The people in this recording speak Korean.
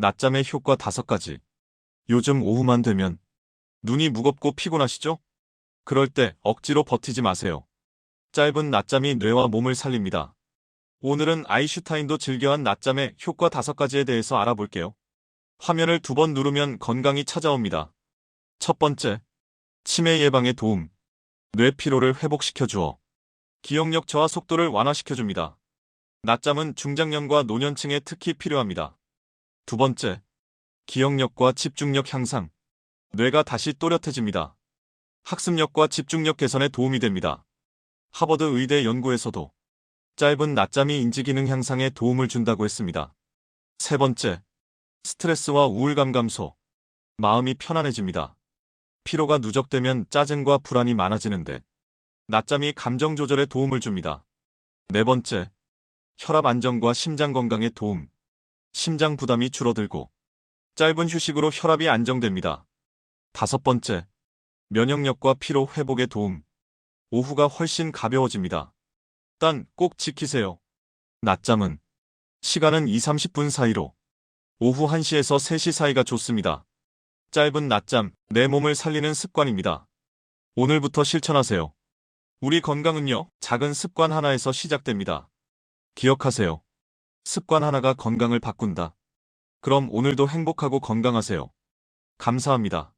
낮잠의 효과 다섯 가지. 요즘 오후만 되면 눈이 무겁고 피곤하시죠? 그럴 때 억지로 버티지 마세요. 짧은 낮잠이 뇌와 몸을 살립니다. 오늘은 아이슈타인도 즐겨한 낮잠의 효과 다섯 가지에 대해서 알아볼게요. 화면을 두 번 누르면 건강이 찾아옵니다. 첫 번째, 치매 예방에 도움. 뇌 피로를 회복시켜 주어 기억력 저하 속도를 완화시켜 줍니다. 낮잠은 중장년과 노년층에 특히 필요합니다. 두 번째, 기억력과 집중력 향상. 뇌가 다시 또렷해집니다. 학습력과 집중력 개선에 도움이 됩니다. 하버드 의대 연구에서도 짧은 낮잠이 인지기능 향상에 도움을 준다고 했습니다. 세 번째, 스트레스와 우울감 감소. 마음이 편안해집니다. 피로가 누적되면 짜증과 불안이 많아지는데 낮잠이 감정 조절에 도움을 줍니다. 네 번째, 혈압 안정과 심장 건강에 도움. 심장 부담이 줄어들고 짧은 휴식으로 혈압이 안정됩니다. 다섯 번째, 면역력과 피로 회복에 도움. 오후가 훨씬 가벼워집니다. 단꼭 지키세요. 낮잠은 시간은 2, 30분 사이로 오후 1시에서 3시 사이가 좋습니다. 짧은 낮잠, 내 몸을 살리는 습관입니다. 오늘부터 실천하세요. 우리 건강은요, 작은 습관 하나에서 시작됩니다. 기억하세요. 습관 하나가 건강을 바꾼다. 그럼 오늘도 행복하고 건강하세요. 감사합니다.